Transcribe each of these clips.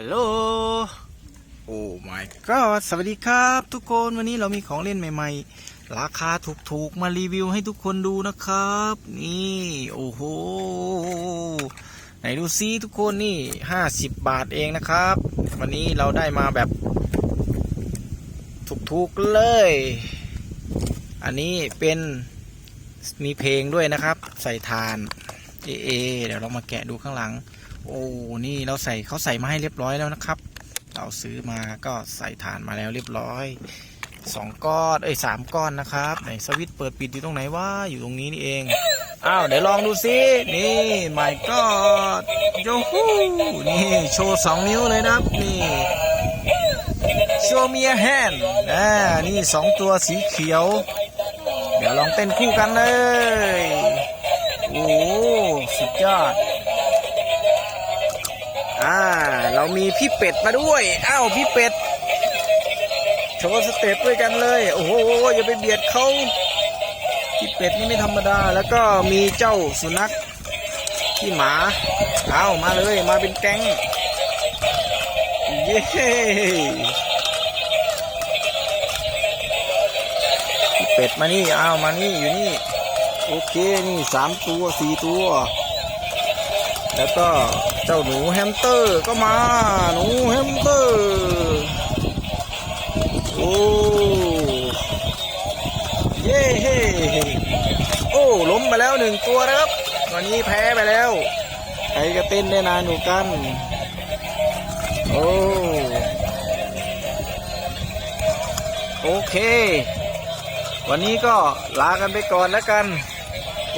ฮัลโหล โอ้ my god สวัสดีครับทุกคนวันนี้เรามีของเล่นใหม่ ๆ ราคาถูกๆ มารีวิวให้ทุกคนดูนะครับ นี่ โอ้โห ไหนดูซิทุกคนนี่ห้าสิบบาทเองนะครับ วันนี้เราได้มาแบบ ถูกๆ เลย อันนี้เป็นมีเพลงด้วยนะครับ ใส่ทาน เอเอเดี๋ยวเรามาแกะดูข้างหลัง โอ้นี่เราใส่เขาใส่มาให้เรียบร้อยแล้วนะครับ เราซื้อมาก็ใส่ฐานมาแล้วเรียบร้อยสองก้อนเอ้ยสามก้อนนะครับไหนสวิตช์เปิดปิดอยู่ตรงไหนวะอยู่ตรงนี้นี่เองอ้าวเดี๋ยวลองดูสินี่ my god โยฮูนี่โชว์สองนิ้วเลยนะครับนี่โชว์เมียแฮนอ่านี่สองตัวสีเขียว เดี๋ยวลองเต้นคู่กันเลย โอ้สุดยอด อ่า เรามีพี่เป็ดมาด้วยอ้าวพี่เป็ดโชว์สเตปด้วยกันเลย โอ้โหอย่าไปเบียดเขาพี่เป็ดนี่ไม่ธรรมดา แล้วก็มีเจ้าสุนัขที่หมาเอามาเลยมาเป็นแก๊งเย้พี่เป็ดมานี่เอามานี่อยู่นี่ โอเคนี่สามตัวสี่ตัว แล้วก็เจ้าหนูแฮมสเตอร์ก็มา หนูแฮมสเตอร์ โอ้เย้โอ้ล้มไปแล้วหนึ่งตัวนะครับวันนี้แพ้ไปแล้วใครก็เต้นได้นานอยู่กัน โอ้โอเค วันนี้ก็ลากันไปก่อนแล้วกัน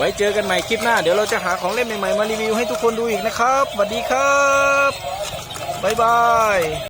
ไว้เจอกันใหม่คลิปหน้า เดี๋ยวเราจะหาของเล่นใหม่ๆมารีวิวให้ทุกคนดูอีกนะครับสวัสดีครับบ๊ายบาย